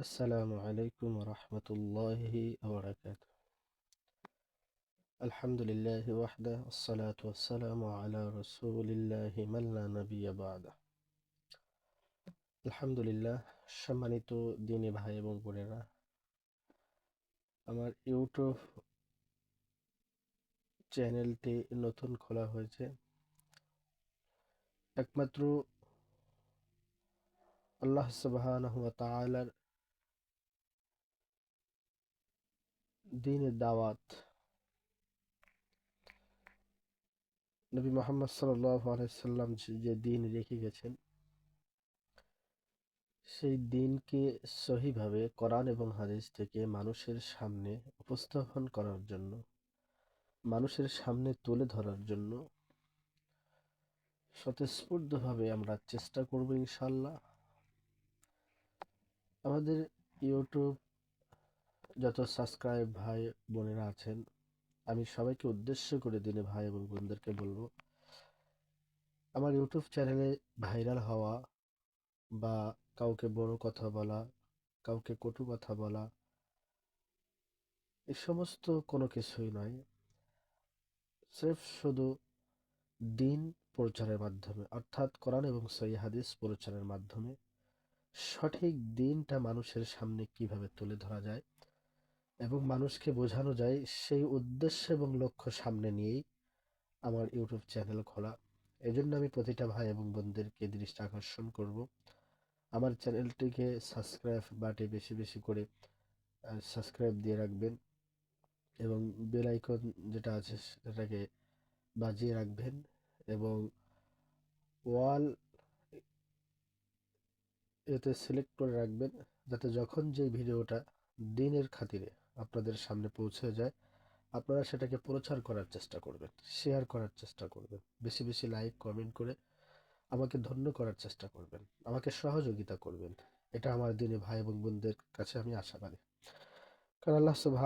আসসালামু আলাইকুম রহমতুল্লাহি আলহামদুলিল্লাহ ওয়াহদা, আসসালাত ওয়াসসালামু আলা রসুলিল্লাহি মাল্লা নবিয়া বাদা। আলহামদুলিল্লাহ, সম্মানিত দিনী ভাই এবং বোনেরা, আমার ইউটিউব চ্যানেলটি নতুন খোলা হয়েছে। একমাত্র আল্লাহ সুবাহ তালার দিনের দাওয়াত। নবী মোহাম্মদ সাল্লাম যে দিন রেখে গেছেন, সেই দিনকে সহিভাবে কোরআন এবং হাদিস থেকে মানুষের সামনে উপস্থাপন করার জন্য, মানুষের সামনে তুলে ধরার জন্য স্বতঃস্ফূর্তভাবে আমরা চেষ্টা করব ইনশাল্লাহ আমাদের ইউটিউব যত সাবস্ক্রাইব ভাই বোনেরা আছেন, আমি সবাইকে উদ্দেশ্য করে দিনে ভাই এবং বোনদেরকে বলব, আমার ইউটিউব চ্যানেলে ভাইরাল হওয়া বা কাউকে বড় কথা বলা, কাউকে কটু কথা বলা, এ সমস্ত কোনো কিছুই নয়। স্রেফ শুধু দিন প্রচারের মাধ্যমে, অর্থাৎ কোরআন এবং সই হাদিস প্রচারের মাধ্যমে সঠিক দিনটা মানুষের সামনে কীভাবে তুলে ধরা যায় এবং মানুষকে বোঝানো যায় সেই উদ্দেশ্য এবং লক্ষ্য সামনে নিয়েই আমার ইউটিউব চ্যানেল খোলা। এজন্য আমি প্রতিটা ভাই এবং বোনদেরকে দৃষ্টি আকর্ষণ করব। আমার চ্যানেলটিকে সাবস্ক্রাইব বাটে বেশি বেশি করে সাবস্ক্রাইব দিয়ে রাখবেন এবং বেল আইকন যেটা আছে সেটাকে বাজিয়ে রাখবেন এবং ওয়াল এতে সিলেক্ট করে রাখবেন যাতে যখন যে ভিডিওটা দিনের খাতিরে আপনাদের সামনে পৌঁছে যায়, আপনারা সেটাকে প্রচার করার চেষ্টা করবেন শেয়ার করার চেষ্টা করবেন, বেশি বেশি লাইক কমেন্ট করে আমাকে ধন্য করার চেষ্টা করবেন, আমাকে সহযোগিতা করবেন। এটা আমার দিনে ভাই এবং বোনদের কাছে আমি আশাবাদী কারণ আল্লাহ সুবাহ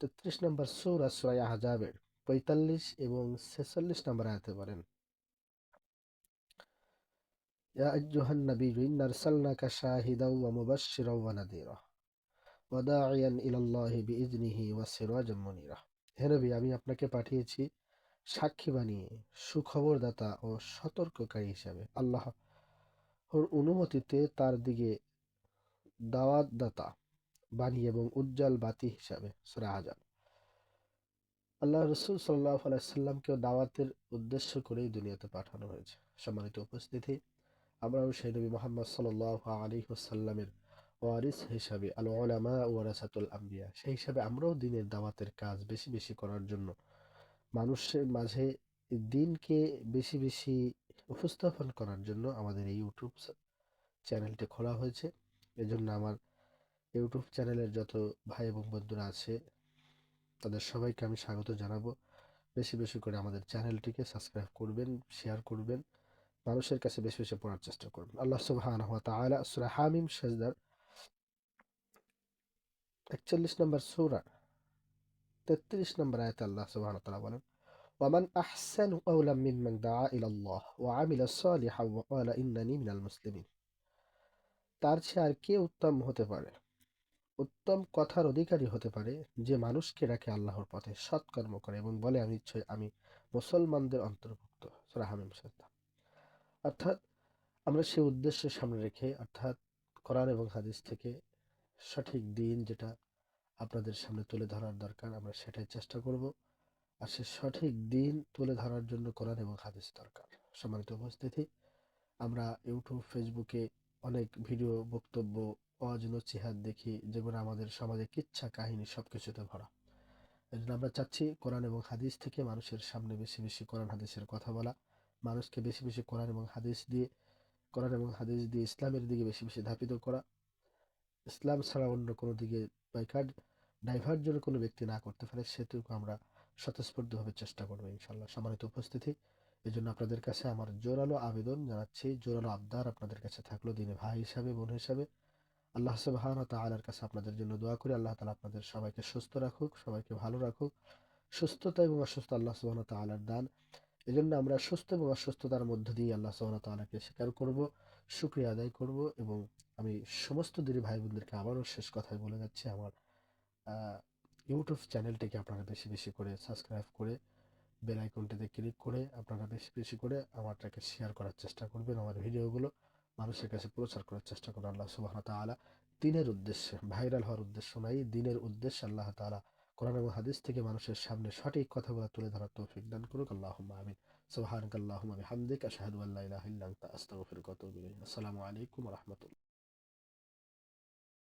তেত্রিশ নম্বর সৌর সুরাই আহজাবের পঁয়তাল্লিশ এবং ছেচল্লিশ নম্বর আয়তে পারেন يا আইয়ুহান النبي إن أرسلناك شاهدا ومبشرا ونذيرا ওদায়ান ইলাল্লাহি বিজনিহি ওয়া সিরাজাম মুনিরা। হে নবী, আমি আপনাকে পাঠিয়েছি সাক্ষী বানিয়ে, সুখবরদাতা ও সতর্ককারী হিসাবে। আল্লাহ ওর অনুমতিতে তার দিকে দাওয়াতদাতা বাণী এবং উজ্জ্বল বাতি হিসাবে সুরাহাজান আল্লাহ রসুল সাল্লাহ আলাইসাল্লামকেও দাওয়াতের উদ্দেশ্য করেই দুনিয়াতে পাঠানো হয়েছে। সম্মানিত উপস্থিতি, আমরাও সেই নবী মোহাম্মদ সাল্লাহ আলী হুসাল্লামের ওয়ারিস হিসাবে আল ওলামা ওয়ারাসাতুল আম্বিয়া। সেই হিসাবে আমরাও দিনের দাওয়াতের কাজ বেশি বেশি করার জন্য। মানুষের মাঝে দিনকে বেশি বেশি উপস্থাপন করার জন্য আমাদের এই ইউটিউব চ্যানেলটি খোলা হয়েছে। এজন্য আমার ইউটিউব চ্যানেলের যত ভাই এবং বন্ধুরা আছে, তাদের সবাইকে আমি স্বাগত জানাব। বেশি বেশি করে আমাদের চ্যানেলটিকে সাবস্ক্রাইব করবেন, শেয়ার করবেন। মানুষের কাছে বেশি বেশি পড়ার চেষ্টা করবেন। আল্লাহ সুবহানাহু ওয়া তাআলা সূরা হামিম সাজদার একচল্লিশ নম্বর সূরা তেত্রিশ নম্বর আয়াতে আল্লাহ সুবহানাহু ওয়া তাআলা বলেন ومن أحسن قولا ممن دعا إلى الله وعمل صالحا وقال إنني من المسلمين তার চেয়ে আর কে উত্তম হতে পারে উত্তম কথার অধিকারী হতে পারে যে মানুষকে ডাকে আল্লাহর পথে সৎকর্ম করে এবং বলে আমি আমি মুসলমানদের অন্তর্ভুক্ত সুরা হামিম সাদ্দা অর্থাৎ আমরা সেই উদ্দেশ্য সামনে রেখে অর্থাৎ কোরআন এবং হাদিস থেকে সঠিক দিন যেটা আপনাদের সামনে তুলে ধরার দরকার, আমরা সেটাই চেষ্টা করব। আর সে সঠিক দিন তুলে ধরার জন্য কোরআন এবং হাদিস দরকার। সম্মানিত উপস্থিতি, আমরা ইউটিউব, ফেসবুকে অনেক ভিডিও, বক্তব্য, ওয়াজ নচিহাত দেখি, যেগুলো আমাদের সমাজে কিচ্ছা কাহিনী সব কিছুতে ভরা। এই জন্য আমরা চাচ্ছি কোরআন এবং হাদিস থেকে মানুষের সামনে বেশি বেশি কোরআন হাদিসের কথা বলা, মানুষকে বেশি বেশি কোরআন এবং হাদিস দিয়ে, কোরআন এবং হাদিস দিয়ে ইসলামের দিকে বেশি বেশি ধাপিত করা ইসলাম ছাড়া অন্য কোনো দিকে বাইকার ডাইভার্ট যেন কোনো ব্যক্তি না করতে পারে, সেটুকু আমরা স্বতঃস্ফূর্তভাবে চেষ্টা করব ইনশাল্লাহ সম্মানিত উপস্থিতি এই জন্য আপনাদের কাছে আমার জোরালো আবেদন জানাচ্ছি। জোরালো আবদার আপনাদের কাছে থাকল দিনে ভাই হিসাবে, বোন হিসাবে। আল্লাহ সুবাহান তালার কাছে আপনাদের জন্য দোয়া করি। আল্লাহ তালা আপনাদের সবাইকে সুস্থ রাখুক, সবাইকে ভালো রাখুক। সুস্থতা এবং অসুস্থ আল্লাহ সুবাহ তালার দান। এই আমরা সুস্থ এবং অসুস্থতার মধ্য দিয়ে আল্লাহ সুবাহ তালাকে স্বীকার করব। শুক্রিয়া আদায় করব এবং আমি সমস্ত দিদি ভাই বোনদেরকে আবারও শেষ কথায় বলে যাচ্ছি। আমার ইউটিউব চ্যানেলটিকে আপনারা বেশি বেশি করে সাবস্ক্রাইব করে বেল আইকনটিতে ক্লিক করে আপনারা বেশি বেশি করে আমারটাকে শেয়ার করার চেষ্টা করবেন। আমার ভিডিওগুলো মানুষের কাছে প্রচার করার চেষ্টা করুন। আল্লাহ সুবাহ তাআলা দিনের উদ্দেশ্যে, ভাইরাল হওয়ার উদ্দেশ্য নাই। দিনের উদ্দেশ্যে আল্লাহ তাআলা কোরআন এবং হাদিস থেকে মানুষের সামনে সঠিক কথাগুলো তুলে ধরার তৌফিক দান করুক। আল্লাহ আমিন। সোহান আল্লাহ আশহাদু হামদিক ওয়া আসসালামু আলাইকুম ওয়া রাহমাতুল্লাহ।